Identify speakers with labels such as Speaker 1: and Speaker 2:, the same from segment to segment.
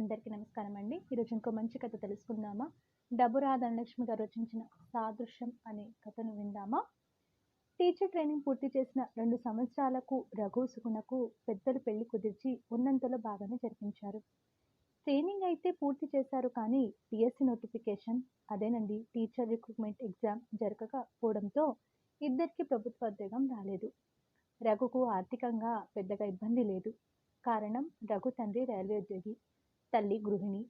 Speaker 1: అందరికీ నమస్కారం అండి ఈరోజు ఇంకో మంచి కథ తెలుసుకుందామా? డబ్బు రాధనలక్ష్మి గారు రచించిన సాదృశ్యం అనే కథను విందామా? టీచర్ ట్రైనింగ్ పూర్తి చేసిన రెండు సంవత్సరాలకు రఘు సుగుణకు పెద్దలు పెళ్ళి కుదిర్చి ఉన్నంతలో బాగానే జరిపించారు. ట్రైనింగ్ అయితే పూర్తి చేశారు కానీ టీఎస్సీ నోటిఫికేషన్ అదేనండి టీచర్ రిక్రూట్మెంట్ ఎగ్జామ్ జరగకపోవడంతో ఇద్దరికి ప్రభుత్వ ఉద్యోగం రాలేదు. రఘుకు ఆర్థికంగా పెద్దగా ఇబ్బంది లేదు. కారణం రఘు తండ్రి రైల్వే ఉద్యోగి. తల్లి గృహిణి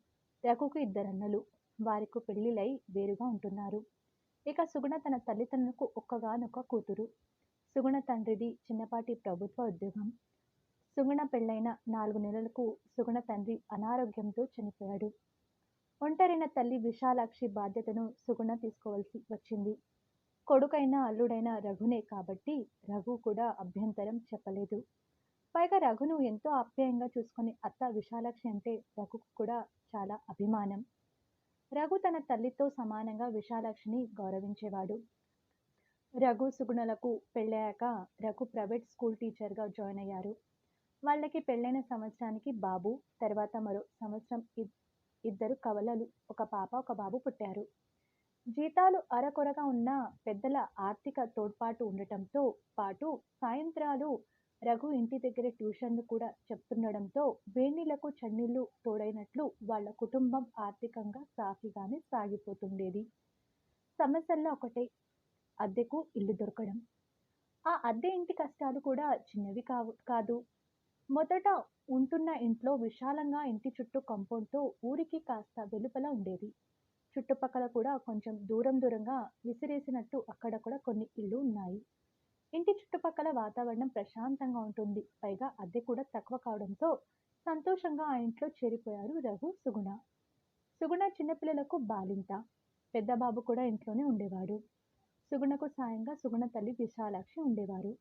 Speaker 1: రఘుకు ఇద్దరన్నలు వారికి పెళ్ళిలై వేరుగా ఉంటున్నారు. ఇక సుగుణ తన తల్లిదండ్రులకు ఒక్కగానొక్క కూతురు. సుగుణ తండ్రిది చిన్నపాటి ప్రభుత్వ ఉద్యోగం. సుగుణ పెళ్ళైన నాలుగు నెలలకు సుగుణ తండ్రి అనారోగ్యంతో చనిపోయాడు. ఒంటరిన తల్లి విశాలాక్షి బాధ్యతను సుగుణ తీసుకోవాల్సి వచ్చింది. కొడుకైన అల్లుడైన రఘునే కాబట్టి రఘు కూడా అభ్యంతరం చెప్పలేదు. పైగా రఘును ఎంతో ఆప్యాయంగా చూసుకునే అత్త విశాలాక్షి అంటే రఘుకు కూడా చాలా అభిమానం. రఘు తన తల్లితో సమానంగా విశాలాక్షిని గౌరవించేవాడు. రఘు సుగుణలకు పెళ్ళాక రఘు ప్రైవేట్ స్కూల్ టీచర్గా జాయిన్ అయ్యారు. వాళ్ళకి పెళ్ళైన సంవత్సరానికి బాబు తర్వాత మరో సంవత్సరం ఇద్దరు కవలలు ఒక పాప ఒక బాబు పుట్టారు. జీతాలు అరకొరగా ఉన్న పెద్దల ఆర్థిక తోడ్పాటు ఉండటంతో పాటు సాయంత్రాలు రఘు ఇంటి దగ్గర ట్యూషన్లు కూడా చెప్తుండడంతో వేణీలకు చన్నీళ్ళు తోడైనట్లు వాళ్ళ కుటుంబం ఆర్థికంగా సాఫీగానే సాగిపోతుండేది. సమస్యల్లో ఒకటే అద్దెకు ఇల్లు దొరకడం. ఆ అద్దె ఇంటి కష్టాలు కూడా చిన్నవి కావు కాదు. మొదట ఉంటున్న ఇంట్లో విశాలంగా ఇంటి చుట్టూ కంపౌండ్తో ఊరికి కాస్త వెలుపల ఉండేది. చుట్టుపక్కల కూడా కొంచెం దూరం దూరంగా విసిరేసినట్టు అక్కడక్కడ కొన్ని ఇళ్ళు ఉన్నాయి. ఇంటి చుట్టుపక్కల వాతావరణం ప్రశాంతంగా ఉంటుంది. పైగా అద్దె కూడా తక్కువ కావడంతో సంతోషంగా ఆ ఇంట్లో చేరిపోయారు రఘు సుగుణ. సుగుణ చిన్నపిల్లలకు బాలింత. పెద్దబాబు కూడా ఇంట్లోనే ఉండేవాడు. సుగుణకు సాయంగా సుగుణ తల్లి విశాలాక్షి ఉండేవారు.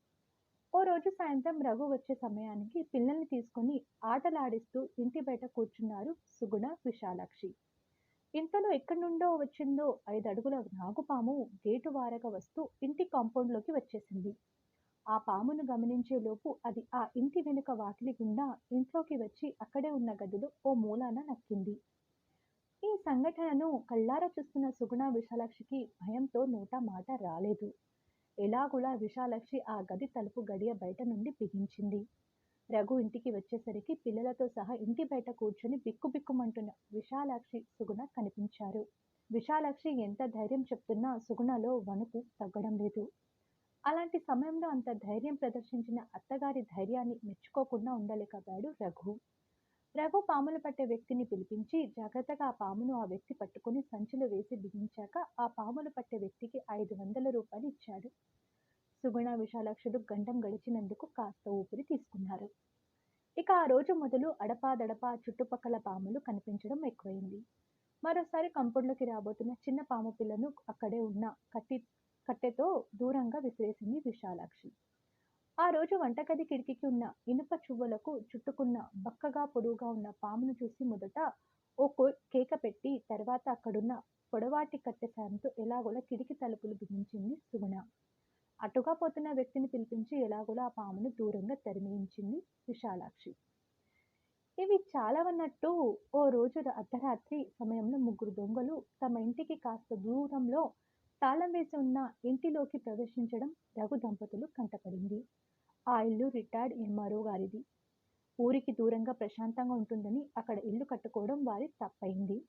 Speaker 1: ఓ రోజు సాయంత్రం రఘు వచ్చే సమయానికి పిల్లల్ని తీసుకుని ఆటలాడిస్తూ ఇంటి బయట కూర్చున్నారు సుగుణ విశాలాక్షి. ఇంతలో ఎక్కడి నుండో వచ్చిందో ఐదు అడుగుల నాగుపాము గేటు వారగా వస్తూ ఇంటి కాంపౌండ్లోకి వచ్చేసింది. ఆ పామును గమనించేలోపు అది ఆ ఇంటి వెనుక వాకిలి గుండా ఇంట్లోకి వచ్చి అక్కడే ఉన్న గదిలో ఓ మూలాన నక్కింది. ఈ సంఘటనను కళ్ళారా చూస్తున్న సుగుణ విశాలాక్షికి భయంతో నోట మాట రాలేదు. ఎలాగులా విశాలాక్షి ఆ గది తలుపు గడియ బయట నుండి బిగించింది. రఘు ఇంటికి వచ్చేసరికి పిల్లలతో సహా ఇంటి బయట కూర్చొని బిక్కుబిక్కుమంటున్న విశాలాక్షి సుగుణ కనిపించారు. విశాలాక్షి ఎంత ధైర్యం చెప్తున్నా సుగుణలో వణుకు తగ్గడం లేదు. అలాంటి సమయంలో అంత ధైర్యం ప్రదర్శించిన అత్తగారి ధైర్యాన్ని మెచ్చుకోకుండా ఉండలేకపోయాడు రఘు. రఘు పాములు పట్టే వ్యక్తిని పిలిపించి జాగ్రత్తగా ఆ పామును ఆ వ్యక్తి పట్టుకుని సంచిలో వేసి బిగించాక ఆ పాములు పట్టే వ్యక్తికి ఐదు వందల రూపాయలు ఇచ్చాడు. సుగుణ విశాలాక్షుడు గండం గడిచినందుకు కాస్త ఊపిరి తీసుకున్నారు. ఇక ఆ రోజు మొదలు అడపాదడపా చుట్టుపక్కల పాములు కనిపించడం ఎక్కువైంది. మరోసారి కంపౌండ్లోకి రాబోతున్న చిన్న పాము పిల్లను అక్కడే ఉన్న కట్టి కట్టెతో దూరంగా విసిరేసింది విశాలాక్షి. ఆ రోజు వంటగది కిటికీకి ఉన్న ఇనుప చువ్వలకు చుట్టుకున్న బక్కగా పొడువుగా ఉన్న పామును చూసి మొదట ఓ కో- కేక పెట్టి తర్వాత అక్కడున్న పొడవాటి కట్టె సాయంతో ఎలాగోలా కిటికీ తలుపులు బిగించింది సుగుణ అటుగా పోతున్న వ్యక్తిని పిలిపించి ఎలాగోలా ఆ పామును దూరంగా తరిమించింది విశాలాక్షి. ఇవి చాలవన్నట్టు ఓ రోజు అర్ధరాత్రి సమయంలో ముగ్గురు దొంగలు తమ ఇంటికి కాస్త దూరంలో తాళం వేసి ఉన్న ఇంటిలోకి ప్రవేశించడం రఘు దంపతులు కంటపడింది. ఆ ఇల్లు రిటైర్డ్ ఎంఆర్ఓ గారిది. ఊరికి దూరంగా ప్రశాంతంగా ఉంటుందని అక్కడ ఇల్లు కట్టుకోవడం వారి తప్పైంది.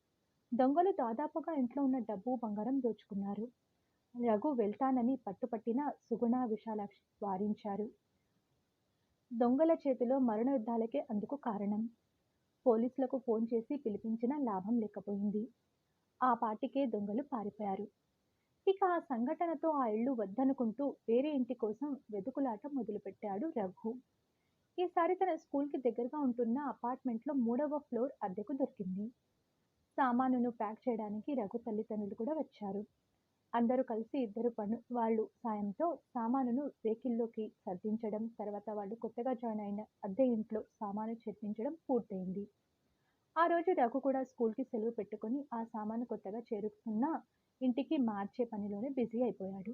Speaker 1: దొంగలు దాదాపుగా ఇంట్లో ఉన్న డబ్బు బంగారం దోచుకున్నారు. రఘు వెళ్తానని పట్టుపట్టిన సుగుణ విశాలాక్షి వారించారు. దొంగల చేతిలో మరణ యుద్ధాలకే అందుకు కారణం. పోలీసులకు ఫోన్ చేసి పిలిపించిన లాభం లేకపోయింది. ఆ పాటికే దొంగలు పారిపోయారు. ఇక ఆ సంఘటనతో ఆ ఇల్లు వద్దనుకుంటూ వేరే ఇంటి కోసం వెతుకులాట మొదలుపెట్టాడు రఘు. ఈసారి తన స్కూల్కి దగ్గరగా ఉంటున్న అపార్ట్మెంట్లో మూడవ ఫ్లోర్ అద్దెకు దొరికింది. సామానును ప్యాక్ చేయడానికి రఘు తల్లిదండ్రులు కూడా వచ్చారు. అందరూ కలిసి ఇద్దరు పను వాళ్ళు సాయంతో సామానును వెహికల్లోకి సర్దించడం తర్వాత వాళ్ళు కొత్తగా జాయిన్ అయిన అద్దె ఇంట్లో సామాను చేర్పించడం పూర్తయింది. ఆ రోజు రఘు కూడా స్కూల్కి సెలవు పెట్టుకొని ఆ సామాను కొత్తగా చేరుకున్న ఇంటికి మార్చే పనిలోనే బిజీ అయిపోయాడు.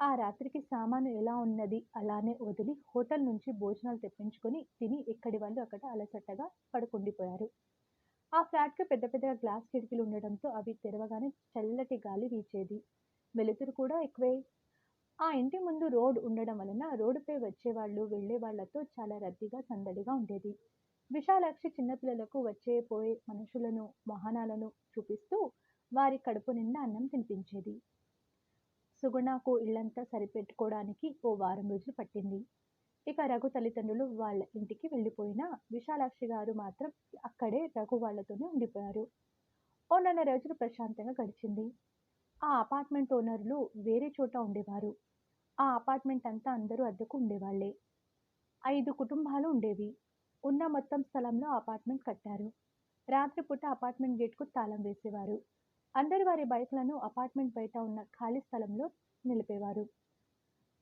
Speaker 1: ఆ రాత్రికి సామాను ఎలా ఉన్నది అలానే వదిలి హోటల్ నుంచి భోజనాలు తెప్పించుకొని తిని ఎక్కడి వాళ్ళు అక్కడ అలసటగా పడుకుండిపోయారు. ఆ ఫ్లాట్‌కి పెద్ద పెద్ద గ్లాస్ కిటికీలు ఉండడంతో అవి తెరవగానే చల్లటి గాలి వీచేది. వెలుతురు కూడా ఎక్కువే. ఆ ఇంటి ముందు రోడ్ ఉండడం వలన రోడ్డుపై వచ్చేవాళ్ళు, వెళ్ళేవాళ్ళతో చాలా రద్దీగా, సందడిగా ఉండేది. విశాలాక్షి చిన్నపిల్లలకు వచ్చే, పోయే మనుషులను, వాహనాలను చూపిస్తూ వారి కడుపు నిండా అన్నం తినిపించేది. సుగుణకు ఇల్లంతా సరిపెట్టుకోడానికి ఓ వారం రోజులు పట్టింది. ఇక రఘు తల్లిదండ్రులు వాళ్ళ ఇంటికి వెళ్ళిపోయినా విశాలాక్షి గారు మాత్రం అక్కడే రఘు వాళ్ళతోనే ఉండిపోయారు. ఓ నెల రోజులు ప్రశాంతంగా గడిచింది. ఆ అపార్ట్మెంట్ ఓనర్లు వేరే చోట ఉండేవారు. ఆ అపార్ట్మెంట్ అంతా అందరూ అద్దెకు ఉండేవాళ్ళే. ఐదు కుటుంబాలు ఉండేవి. ఉన్న మొత్తం స్థలంలో అపార్ట్మెంట్ కట్టారు. రాత్రిపూట అపార్ట్మెంట్ గేట్‌కు తాళం వేసేవారు. అందరూ వారి బైక్లను అపార్ట్మెంట్ బయట ఉన్న ఖాళీ స్థలంలో నిలిపేవారు.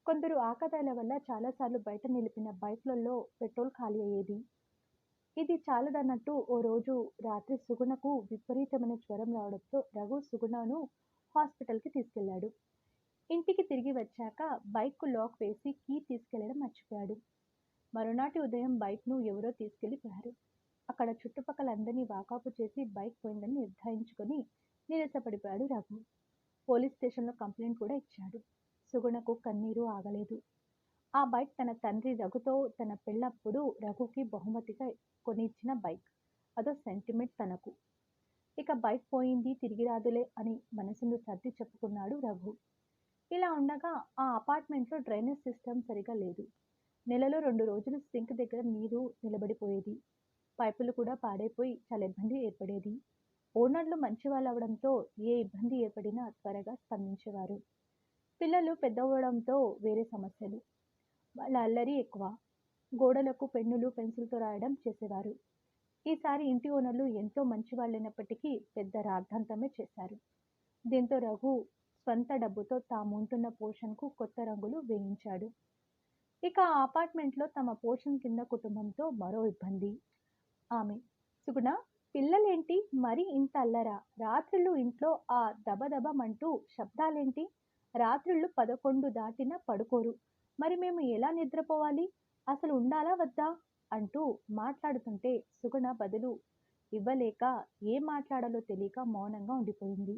Speaker 1: కొందరు ఆకతాయిల వల్ల చాలాసార్లు బయట నిలిపిన బైక్లలో పెట్రోల్ ఖాళీ అయ్యేది. ఇది చాలదన్నట్టు ఓ రోజు రాత్రి సుగుణకు విపరీతమైన జ్వరం రావడంతో రఘు సుగుణను హాస్పిటల్‌కి తీసుకెళ్ళాడు. ఇంటికి తిరిగి వచ్చాక బైక్‌కు లాక్ వేసి కీ తీసుకెళ్ళడం మర్చిపోయాడు. మరునాటి ఉదయం బైక్‌ను ఎవరో తీసుకెళ్ళిపోయారు. అక్కడ చుట్టుపక్కల అందరినీ వాకాపు చేసి బైక్ పోయిందని నిర్ధారించుకొని నిరసపడిపోయాడు రఘు. పోలీస్ స్టేషన్‌లో కంప్లైంట్ కూడా ఇచ్చాడు. సుగుణకు కన్నీరు ఆగలేదు. ఆ బైక్ తన తండ్రి రఘుతో తన పెళ్ళప్పుడు రఘుకి బహుమతిగా కొనిచ్చిన బైక్. అదో సెంటిమెంట్ తనకు. ఇక బైక్ పోయింది తిరిగి రాదులే అని మనసును సర్ది చెప్పుకున్నాడు రఘు. ఇలా ఉండగా ఆ అపార్ట్మెంట్‌లో డ్రైనేజ్ సిస్టమ్ సరిగా లేదు. నెలలో రెండు రోజులు సింక్ దగ్గర నీరు నిలబడిపోయేది. పైపులు కూడా పాడైపోయి చాలా ఇబ్బంది ఏర్పడేది. ఓనర్లు మంచివాళ్ళవడంతో ఏ ఇబ్బంది ఏర్పడినా త్వరగా స్పందించేవారు. పిల్లలు పెద్దవడంతో వేరే సమస్యలు. వాళ్ళ అల్లరి ఎక్కువ. గోడలకు పెన్నులు, పెన్సిల్‌తో రాయడం చేసేవారు. ఈసారి ఇంటి ఓనర్లు ఎంతో మంచివాళ్ళైనప్పటికీ పెద్ద రాద్ధాంతమే చేశారు. దీంతో రఘు స్వంత డబ్బుతో తాముంటున్న పోర్షన్‌కు కొత్త రంగులు వేయించాడు. ఇక ఆ అపార్ట్మెంట్‌లో తమ పోర్షన్ కింద కుటుంబంతో మరో ఇబ్బంది. ఆమె సుగుణ పిల్లలేంటి మరి ఇంత అల్లరా? రాత్రులు ఇంట్లో ఆ దబదబమంటూ శబ్దాలేంటి? రాత్రులు పదకొండు దాటినా పడుకోరు. మరి మేము ఎలా నిద్రపోవాలి? అసలు ఉండాలా వద్దా? అంటూ మాట్లాడుతుంటే సుగుణ బదులు ఇవ్వలేక ఏం మాట్లాడాలో తెలియక మౌనంగా ఉండిపోయింది.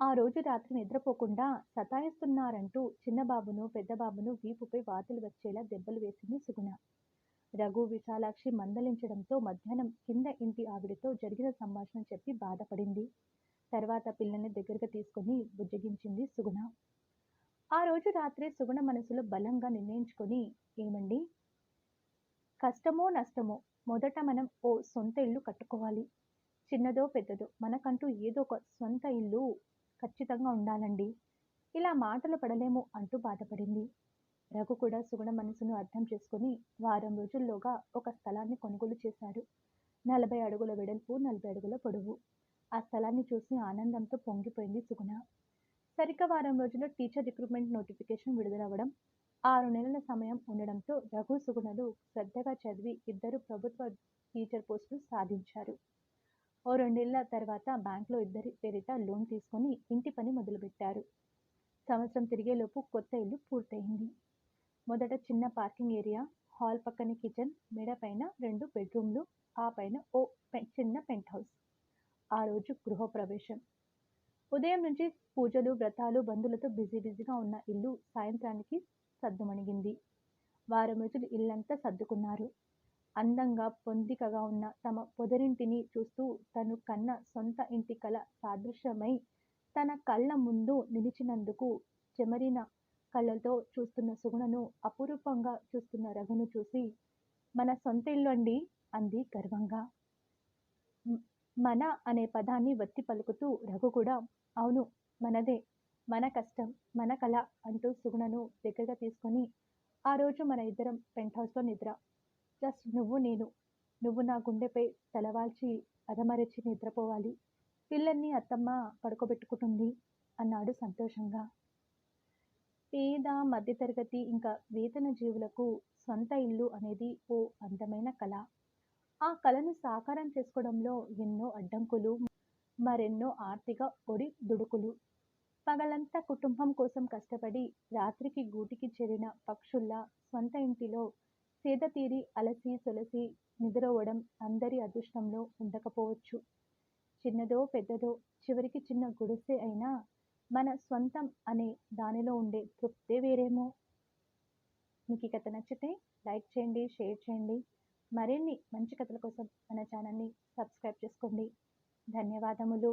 Speaker 1: ఆ రోజు రాత్రి నిద్రపోకుండా సతాయిస్తున్నారంటూ చిన్నబాబును, పెద్దబాబును వీపుపై వాతలు వచ్చేలా దెబ్బలు వేసింది సుగుణ. రఘు, విశాలాక్షి మందలించడంతో మధ్యాహ్నం కింద ఇంటి ఆవిడతో జరిగిన సంభాషణ చెప్పి బాధపడింది. తర్వాత పిల్లల్ని దగ్గరగా తీసుకొని బుజ్జగించింది సుగుణ. ఆ రోజు రాత్రి సుగుణ మనసులో బలంగా నిర్ణయించుకొని ఏమండి కష్టమో, నష్టమో మొదట మనం ఓ సొంత ఇల్లు కట్టుకోవాలి. చిన్నదో, పెద్దదో మనకంటూ ఏదో ఒక సొంత ఇల్లు ఖచ్చితంగా ఉండాలండి ఇలా మాటలు పడలేము అంటూ బాధపడింది. రఘు కూడా సుగుణ మనసును అర్థం చేసుకుని వారం రోజుల్లోగా ఒక స్థలాన్ని కొనుగోలు చేశాడు. నలభై అడుగుల వెడల్పు, నలభై అడుగుల పొడవు. ఆ స్థలాన్ని చూసి ఆనందంతో పొంగిపోయింది సుగుణ. సరిగ్గా వారం రోజుల్లో టీచర్ రిక్రూట్మెంట్ నోటిఫికేషన్ విడుదలవడం, ఆరు నెలల సమయం ఉండడంతో రఘు, సుగుణలు శ్రద్ధగా చదివి ఇద్దరు ప్రభుత్వ టీచర్ పోస్టులు సాధించారు. ఓ రెండేళ్ళ తర్వాత బ్యాంకులో ఇద్దరి పేరిట లోన్ తీసుకొని ఇంటి పని మొదలుపెట్టారు. సంవత్సరం తిరిగేలోపు కొత్త ఇల్లు పూర్తయింది. మొదట చిన్న పార్కింగ్ ఏరియా, హాల్ పక్కన కిచెన్, మెడ పైన రెండు బెడ్రూమ్లు, ఆ పైన ఓ చిన్న పెంట్ హౌస్. ఆ రోజు గృహప్రవేశం. ఉదయం నుంచి పూజలు, వ్రతాలు, బంధువులతో బిజీ బిజీగా ఉన్న ఇల్లు సాయంత్రానికి సద్దుమణిగింది. వారు రోజులు ఇల్లంతా సర్దుకున్నారు. అందంగా, పొందికగా ఉన్న తమ పొదరింటిని చూస్తూ తను కన్న సొంత ఇంటి కల సాదృశ్యమై తన కళ్ళ ముందు నిలిచినందుకు చెమరిన కళ్ళతో చూస్తున్న సుగుణను అపురూపంగా చూస్తున్న రఘును చూసి మన సొంత ఇల్లు అండి అంది గర్వంగా. మన అనే పదాన్ని వత్తి పలుకుతూ రఘు కూడా అవును మనదే, మన కష్టం, మన కళ అంటూ సుగుణను దగ్గరగా తీసుకొని ఆ రోజు మన ఇద్దరం పెంట్ హౌస్లో నిద్ర. జస్ట్ నువ్వు నేను. నువ్వు నా గుండెపై తలవాల్చి అదమరచి నిద్రపోవాలి. పిల్లల్ని అత్తమ్మ పడుకోబెట్టుకుంటుంది అన్నాడు సంతోషంగా. పేద, మధ్యతరగతి ఇంకా వేతన జీవులకు సొంత ఇల్లు అనేది ఓ అందమైన కళ ఆ కళను సాకారం చేసుకోవడంలో ఎన్నో అడ్డంకులు, మరెన్నో ఆర్థిక ఒడి దుడుకులు పగలంతా కుటుంబం కోసం కష్టపడి రాత్రికి గూటికి చేరిన పక్షుల్లా సొంత ఇంటిలో సేదతీరి అలసి సొలసి నిద్రవ్వడం అందరి అదృష్టంలో ఉండకపోవచ్చు. చిన్నదో పెద్దదో చివరికి చిన్న గుడిసె అయినా మన స్వంతం అనే దానిలో ఉండే తృప్తే వేరేమో. మీకు ఈ కథ నచ్చితే లైక్ చేయండి షేర్ చేయండి. మరిన్ని మంచి కథల కోసం మన ఛానల్ని సబ్స్క్రైబ్ చేసుకోండి. ధన్యవాదములు.